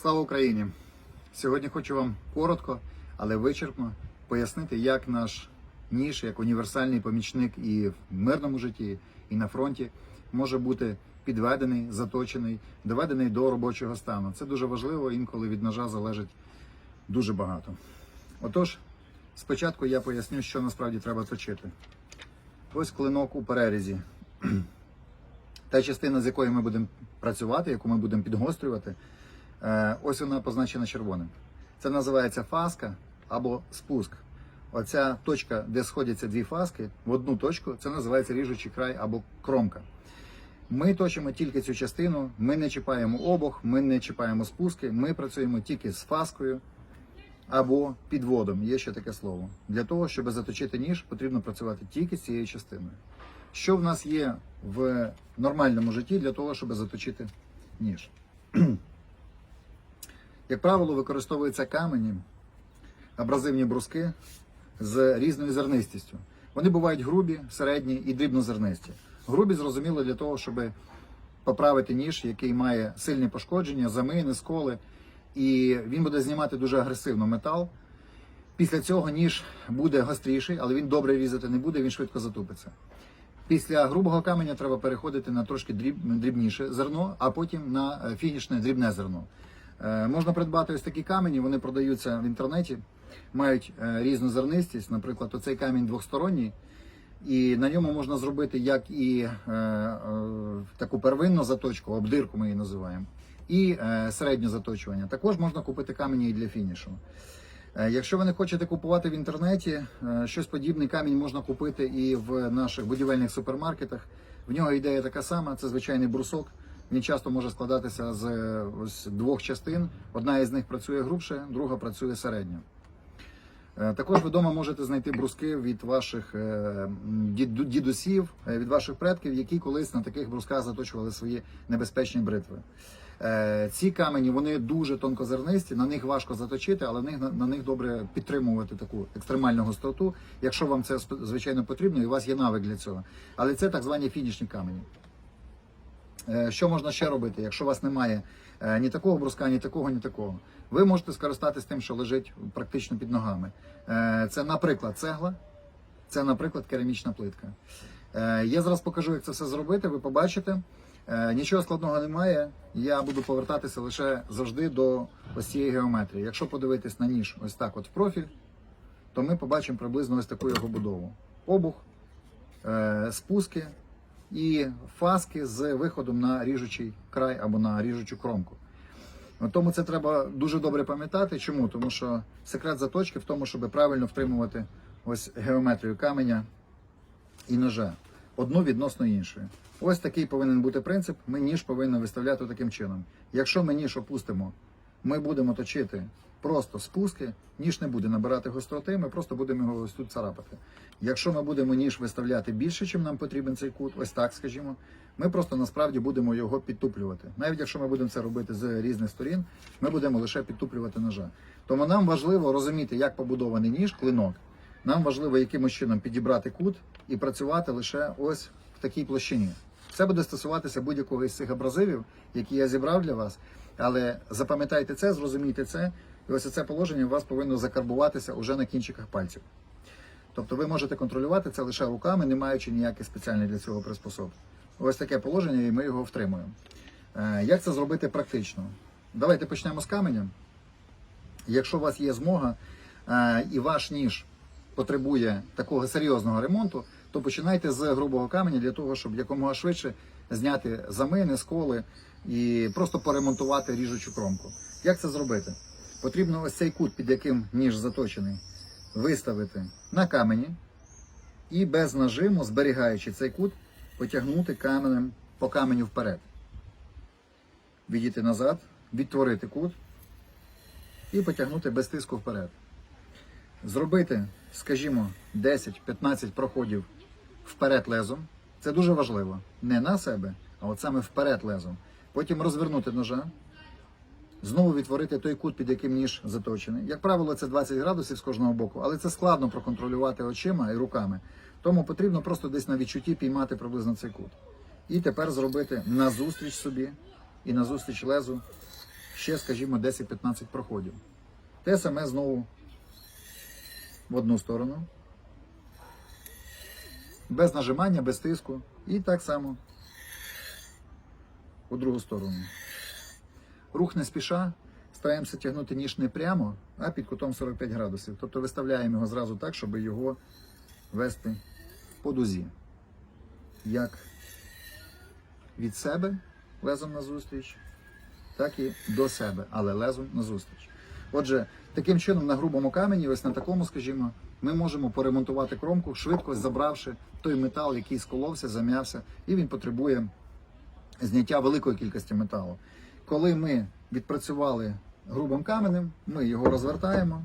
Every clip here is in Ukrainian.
Слава Україні! Сьогодні хочу вам коротко, але вичерпно пояснити, як наш ніж, як універсальний помічник і в мирному житті, і на фронті може бути підведений, заточений, доведений до робочого стану. Це дуже важливо, інколи від ножа залежить дуже багато. Отож, спочатку я поясню, що насправді треба точити. Ось клинок у перерізі. Та частина, з якою ми будемо працювати, яку ми будемо підгострювати, ось вона позначена червоним. Це називається фаска або спуск. Оця точка, де сходяться дві фаски, в одну точку, це називається ріжучий край або кромка. Ми точимо тільки цю частину, ми не чіпаємо обох, ми не чіпаємо спуски, ми працюємо тільки з фаскою або підводом. Є ще таке слово. Для того, щоб заточити ніж, потрібно працювати тільки з цією частиною. Що в нас є в нормальному житті для того, щоб заточити ніж? Як правило, використовуються камені, абразивні бруски з різною зернистістю. Вони бувають грубі, середні і дрібнозернисті. Грубі, зрозуміло, для того, щоб поправити ніж, який має сильні пошкодження, замини, сколи, і він буде знімати дуже агресивно метал. Після цього ніж буде гостріший, але він добре різати не буде, він швидко затупиться. Після грубого каменя треба переходити на трошки дріб, дрібніше зерно, а потім на е, фінішне дрібне зерно. Е, можна придбати ось такі камені, вони продаються в інтернеті, мають е, різну зернистість. Наприклад, оцей камінь двосторонній, і на ньому можна зробити як і е, таку первинну заточку, обдирку ми її називаємо, і середнє заточування. Також можна купити камені і для фінішу. Якщо ви не хочете купувати в інтернеті, щось подібний камінь можна купити і в наших будівельних супермаркетах. В нього ідея така сама: це звичайний брусок. Він часто може складатися з ось двох частин. Одна із них працює грубше, друга працює середньо. Е, Також ви вдома можете знайти бруски від ваших е, дідусів, е, від ваших предків, які колись на таких брусках заточували свої небезпечні бритви. Ці камені вони дуже тонкозернисті, на них важко заточити, але на них добре підтримувати таку екстремальну гостроту, якщо вам це звичайно потрібно, і у вас є навик для цього. Але це так звані фінішні камені. Е, Що можна ще робити, якщо у вас немає е, ні такого бруска, ні такого, ні такого? Ви можете скористатися тим, що лежить практично під ногами. Е, Це, наприклад, цегла, це, наприклад, керамічна плитка. Я зараз покажу, як це все зробити. Ви побачите. Нічого складного немає. Я буду повертатися лише завжди до ось цієї геометрії. Якщо подивитись на ніж ось так, от в профіль, то ми побачимо приблизно ось таку його будову: обух, спуски і фаски з виходом на ріжучий край або на ріжучу кромку. Тому це треба дуже добре пам'ятати. Чому? Тому що секрет заточки в тому, щоб правильно втримувати ось геометрію каменя і ножа одну відносно іншої. Ось такий повинен бути принцип. Ми ніж повинні виставляти таким чином. Якщо ми ніж опустимо, ми будемо точити просто спуски, ніж не буде набирати гостроти, ми просто будемо його ось тут царапати. Якщо ми будемо ніж виставляти більше, чим нам потрібен цей кут, ось так скажімо, ми просто насправді будемо його підтуплювати. Навіть якщо ми будемо це робити з різних сторін, ми будемо лише підтуплювати ножа. Тому нам важливо розуміти, як побудований ніж, клинок. Нам важливо якимось чином підібрати кут і працювати лише ось в такій площині. Це буде стосуватися будь-якого із цих абразивів, які я зібрав для вас. Але запам'ятайте це, зрозумійте це, і ось це положення у вас повинно закарбуватися уже на кінчиках пальців. Тобто ви можете контролювати це лише руками, не маючи ніяких спеціальних для цього приспособ. Ось таке положення, і ми його втримуємо. Е, Як це зробити практично? Давайте почнемо з каменя. Якщо у вас є змога е, і ваш ніж потребує такого серйозного ремонту, то починайте з грубого каменя для того, щоб якомога швидше зняти замини, сколи і просто поремонтувати ріжучу кромку. Як це зробити? Потрібно ось цей кут, під яким ніж заточений, виставити на камені і без нажиму, зберігаючи цей кут, потягнути каменем по каменю вперед. Відійти назад, відтворити кут і потягнути без тиску вперед. Зробити, скажімо, 10-15 проходів вперед лезом. Це дуже важливо. Не на себе, а от саме вперед лезом. Потім розвернути ножа, знову відтворити той кут, під яким ніж заточений. Як правило, це 20 градусів з кожного боку, але це складно проконтролювати очима і руками. Тому потрібно просто десь на відчутті піймати приблизно цей кут. І тепер зробити назустріч собі і назустріч лезу ще, скажімо, 10-15 проходів. Те саме знову в одну сторону. Без нажимання, без тиску. І так само у другу сторону. Рух не спіша. Стараємося тягнути ніж не прямо, а під кутом 45 градусів. Тобто виставляємо його зразу так, щоб його вести по дузі. Як від себе лезом назустріч, так і до себе, але лезом назустріч. Отже, таким чином на грубому камені, ось на такому, скажімо, ми можемо поремонтувати кромку, швидко забравши той метал, який сколовся, зам'явся, і він потребує зняття великої кількості металу. Коли ми відпрацювали грубим каменем, ми його розвертаємо,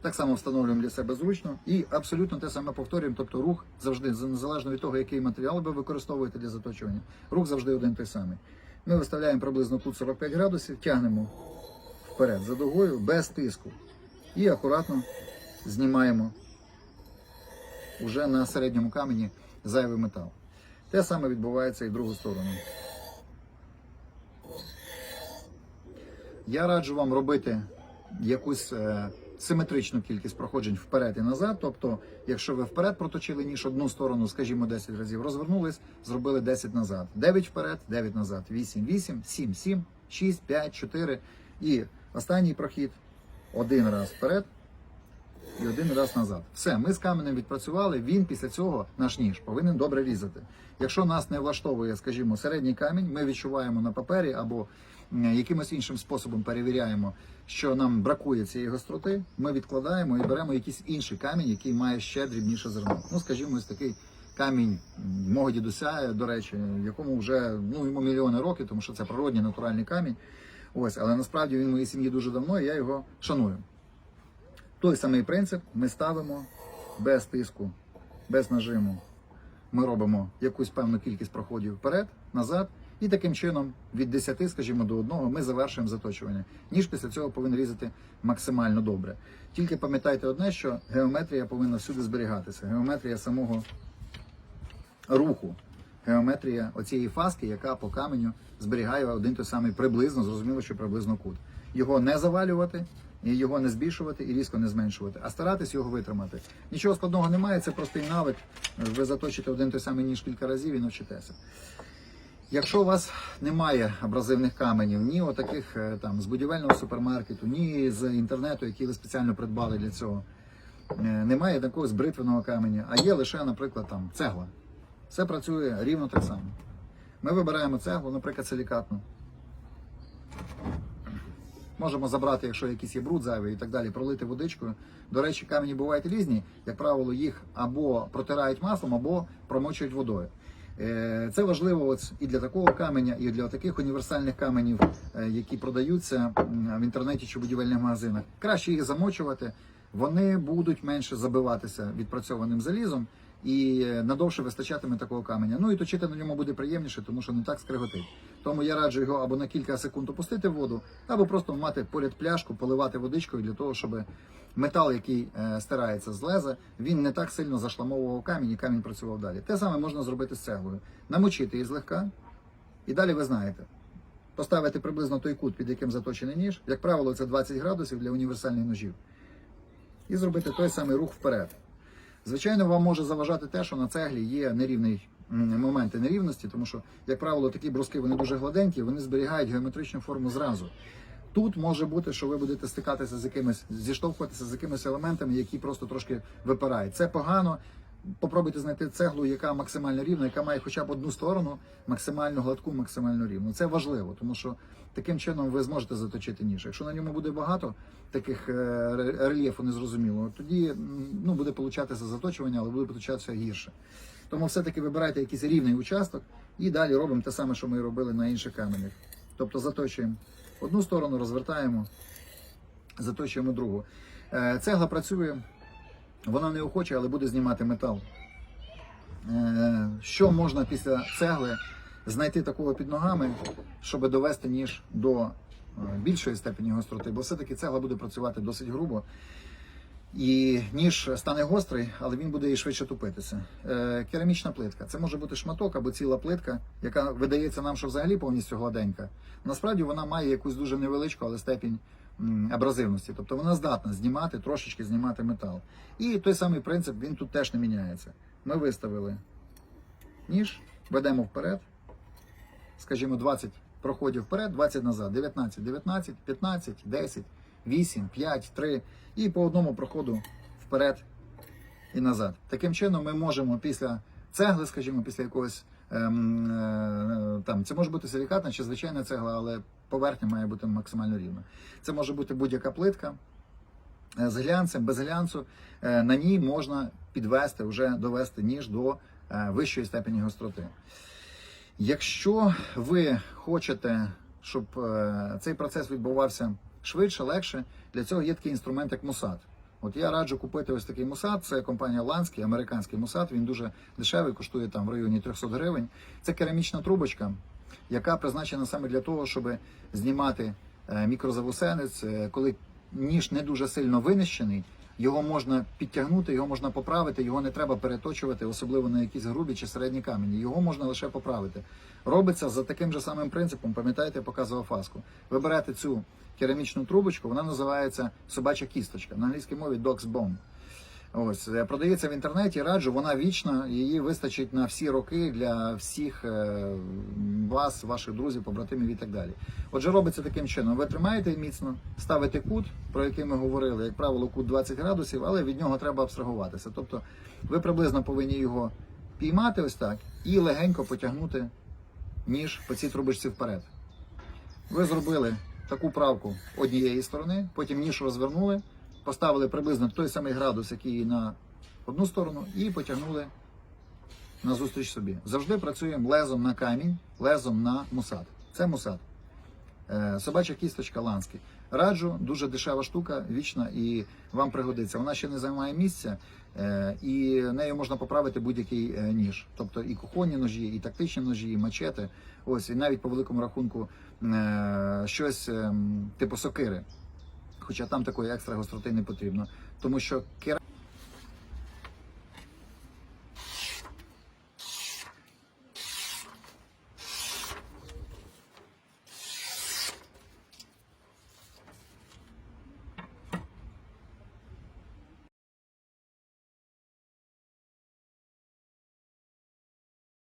так само встановлюємо для себе зручно і абсолютно те саме повторюємо. Тобто рух завжди, незалежно від того, який матеріал ви використовуєте для заточування, рух завжди один той самий. Ми виставляємо приблизно тут 45 градусів, тягнемо вперед за дугою без тиску. І акуратно знімаємо уже на середньому камені зайвий метал. Те саме відбувається і в другу сторону. Я раджу вам робити якусь е, симетричну кількість проходжень вперед і назад. Тобто, якщо ви вперед проточили ніж одну сторону, скажімо, 10 разів, розвернулись, зробили 10 назад. 9 вперед, 9 назад, 8, 8, 7, 7, 6, 5, 4. І останній прохід один раз вперед і один раз назад. Все, ми з каменем відпрацювали. Він після цього наш ніж повинен добре різати. Якщо нас не влаштовує, скажімо, середній камінь, ми відчуваємо на папері або якимось іншим способом перевіряємо, що нам бракує цієї гостроти. Ми відкладаємо і беремо якийсь інший камінь, який має ще дрібніше зерно. Ну, скажімо, ось такий. Камінь мого дідуся, до речі, якому вже ну йому мільйони років, тому що це природній натуральний камінь. Ось, але насправді він в моїй сім'ї дуже давно, і я його шаную. Той самий принцип ми ставимо без тиску, без нажиму. Ми робимо якусь певну кількість проходів вперед, назад, і таким чином від 10, скажімо, до одного ми завершуємо заточування. Ніж після цього повинен різати максимально добре. Тільки пам'ятайте одне, що геометрія повинна всюди зберігатися. Геометрія самого руху, геометрія оцієї фаски, яка по каменю зберігає один той самий приблизно, зрозуміло, що приблизно кут. Його не завалювати, і його не збільшувати і різко не зменшувати, а старатись його витримати. Нічого складного немає, це простий навик. Ви заточите один той самий ніж кілька разів і навчитеся. Якщо у вас немає абразивних каменів, ні отаких е, там з будівельного супермаркету, ні з інтернету, які ви спеціально придбали для цього, е, немає такого з бритвеного каменя, а є лише, наприклад, там цегла. Все працює рівно так само. Ми вибираємо цеглу, наприклад, силікатну. Можемо забрати, якщо якийсь є бруд зайвий і так далі, пролити водичкою. До речі, камені бувають різні. Як правило, їх або протирають маслом, або промочують водою. Е, Це важливо от і для такого каменя, і для таких універсальних каменів, е, які продаються в інтернеті чи будівельних магазинах. Краще їх замочувати, вони будуть менше забиватися відпрацьованим залізом і е, надовше вистачатиме такого каменя. Ну і точити на ньому буде приємніше, тому що не так скриготить. Тому я раджу його або на кілька секунд опустити в воду, або просто мати поряд пляшку, поливати водичкою для того, щоб метал, який е, стирається з леза, він не так сильно зашламовував камінь і камінь працював далі. Те саме можна зробити з цеглою. Намочити її злегка, і далі ви знаєте. Поставити приблизно той кут, під яким заточений ніж. Як правило, це 20 градусів для універсальних ножів. І зробити той самий рух вперед. Звичайно, вам може заважати те, що на цеглі є нерівний моменти нерівності, тому що, як правило, такі бруски вони дуже гладенькі, вони зберігають геометричну форму зразу. Тут може бути, що ви будете стикатися з якимись, зіштовхуватися з якимись елементами, які просто трошки випирають. Це погано. Попробуйте знайти цеглу, яка максимально рівна, яка має хоча б одну сторону, максимально гладку, максимально рівну. Це важливо, тому що таким чином ви зможете заточити ніж. Якщо на ньому буде багато таких е, рельєфу незрозумілого, тоді ну, буде получатися заточування, але буде получатися гірше. Тому все-таки вибирайте якийсь рівний участок і далі робимо те саме, що ми робили на інших каменях. Тобто заточуємо одну сторону, розвертаємо, заточуємо другу. Е, Цегла працює, вона не охоче, але буде знімати метал. Е, Що можна після цегли знайти такого під ногами, щоб довести ніж до е, більшої степені гостроти, бо все-таки цегла буде працювати досить грубо. І ніж стане гострий, але він буде і швидше тупитися. Е, керамічна плитка. Це може бути шматок або ціла плитка, яка видається нам, що взагалі повністю гладенька. Насправді вона має якусь дуже невеличку, але степінь абразивності. Тобто вона здатна знімати, трошечки знімати метал. І той самий принцип він тут теж не міняється. Ми виставили ніж, ведемо вперед, скажімо, 20 проходів вперед, 20 назад, 19, 19, 15, 10, 8, 5, 3 і по одному проходу вперед і назад. Таким чином ми можемо після цегли, скажімо, після якогось там це може бути силікатна чи звичайна цегла, але поверхня має бути максимально рівна. Це може бути будь-яка плитка е, з глянцем, без глянцу. Е, На ній можна підвести, вже довести ніж до е, вищої степені гостроти. Якщо ви хочете, щоб е, цей процес відбувався швидше, легше, для цього є такий інструмент, як Мусад. От я раджу купити ось такий Мусад. Це компанія Ланський, американський Мусад. Він дуже дешевий, коштує там в районі 300 гривень. Це керамічна трубочка, яка призначена саме для того, щоб знімати е, мікрозавусенець, е, коли ніж не дуже сильно винищений. Його можна підтягнути, його можна поправити, його не треба переточувати, особливо на якісь грубі чи середні камені. Його можна лише поправити. Робиться за таким же самим принципом. Пам'ятаєте, я показував фаску. Ви берете цю керамічну трубочку, вона називається собача кісточка на англійській мові dog's bone. Ось е, продається в інтернеті. Раджу, вона вічна, її вистачить на всі роки для всіх е, вас, ваших друзів, побратимів і так далі. Отже, робиться таким чином: ви тримаєте міцно, ставите кут, про який ми говорили, як правило, кут 20 градусів, але від нього треба абстрагуватися. Тобто, ви приблизно повинні його піймати ось так і легенько потягнути ніж по цій трубочці вперед. Ви зробили таку правку однієї сторони, потім ніж розвернули, поставили приблизно той самий градус, який на одну сторону, і потягнули назустріч собі. Завжди працюємо лезом на камінь, лезом на мусад. Це мусад. Е, Собача кісточка ланський. Раджу, дуже дешева штука, вічна і вам пригодиться. Вона ще не займає місця, е, і нею можна поправити будь-який е, ніж. Тобто і кухонні ножі, і тактичні ножі, і мачети. Ось, і навіть по великому рахунку щось ем, типу сокири. Хоча там такої екстра гостроти не потрібно. Тому що кера